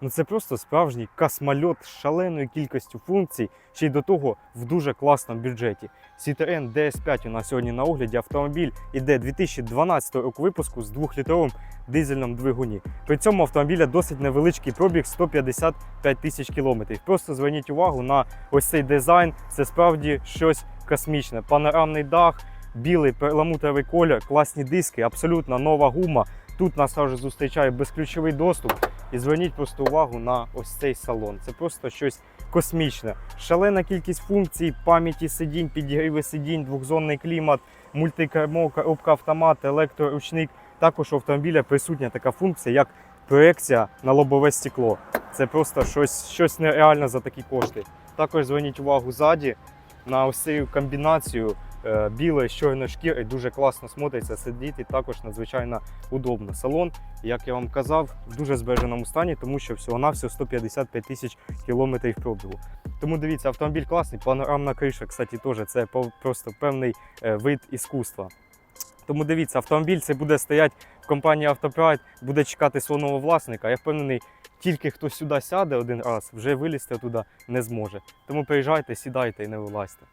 Ну це просто справжній космольот з шаленою кількістю функцій, ще й до того в дуже класному бюджеті. Citroen DS5 у нас сьогодні на огляді. Автомобіль іде 2012 року випуску з 2-літровим дизельним двигуні. При цьому автомобіля досить невеличкий пробіг 155 тисяч кілометрів. Просто зверніть увагу на ось цей дизайн. Це справді щось космічне. Панорамний дах, білий перламутровий колір, класні диски, абсолютно нова гума. Тут нас зустрічає безключовий доступ. І зверніть просто увагу на ось цей салон. Це просто щось космічне. Шалена кількість функцій, пам'яті сидінь, підігріви сидінь, двохзонний клімат, мультикермо, коробка автомат, електроручник. Також у автомобіля присутня така функція, як проекція на лобове стекло. Це просто щось, щось нереальне за такі кошти. Також зверніть увагу ззаді на ось цю комбінацію е, білої з чорної шкіри. Дуже класно смотриться, сидіти також надзвичайно удобно. Салон, як я вам казав, в дуже збереженому стані, тому що всього-навсього 155 тисяч кілометрів пробігу. Тому дивіться, автомобіль класний, панорамна криша, кстати, теж це просто певний е, вид іскусства. Тому дивіться, автомобіль це буде стояти в компанії Автопрайд, буде чекати свого нового власника. Я впевнений, тільки хто сюди сяде один раз, вже вилізти туди не зможе. Тому приїжджайте, сідайте і не вилазьте.